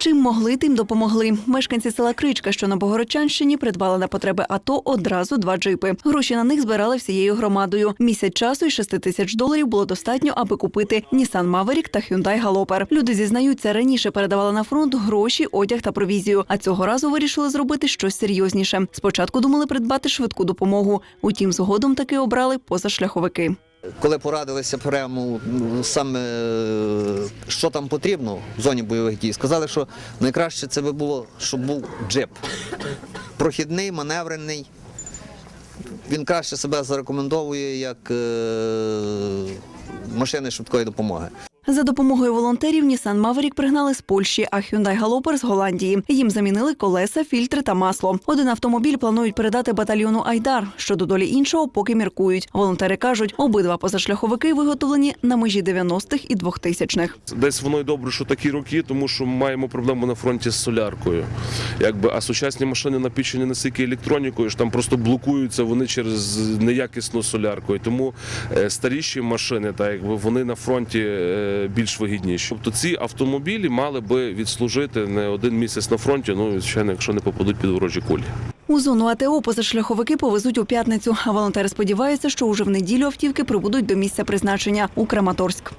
Чим могли, тим допомогли. Мешканці села Кричка, що на Богородчанщині, придбали на потреби АТО одразу два джипи. Гроші на них збирали всією громадою. Місяць часу і 6 тисяч доларів було достатньо, аби купити Nissan Maverick та Hyundai Galloper. Люди зізнаються, раніше передавали на фронт гроші, одяг та провізію. А цього разу вирішили зробити щось серйозніше. Спочатку думали придбати швидку допомогу. Утім, згодом таки обрали позашляховики. Коли порадилися прямо ну, саме е, що там потрібно в зоні бойових дій, сказали, що найкраще це би було, щоб був джип. Прохідний, маневрений. Він краще себе зарекомендовує як е, машини швидкої допомоги. За допомогою волонтерів Nissan Maverick пригнали з Польщі, а Hyundai Galloper з Голландії. Їм замінили колеса, фільтри та масло. Один автомобіль планують передати батальйону Айдар. Щодо долі іншого, поки міркують. Волонтери кажуть, обидва позашляховики виготовлені на межі 90-х і 2000-х. Десь воно й добре, що такі роки, тому що маємо проблему на фронті з соляркою. Якби, а сучасні машини напічені настільки електронікою, що там просто блокуються вони через неякісну солярку. Тому е, старіші машини, так якби вони на фронті е, більш вигідніші. Тобто ці автомобілі мали би відслужити не один місяць на фронті, ну звичайно, якщо не попадуть під ворожі кулі. У зону АТО позашляховики повезуть у п'ятницю. А волонтери сподіваються, що уже в неділю автівки прибудуть до місця призначення у Краматорськ.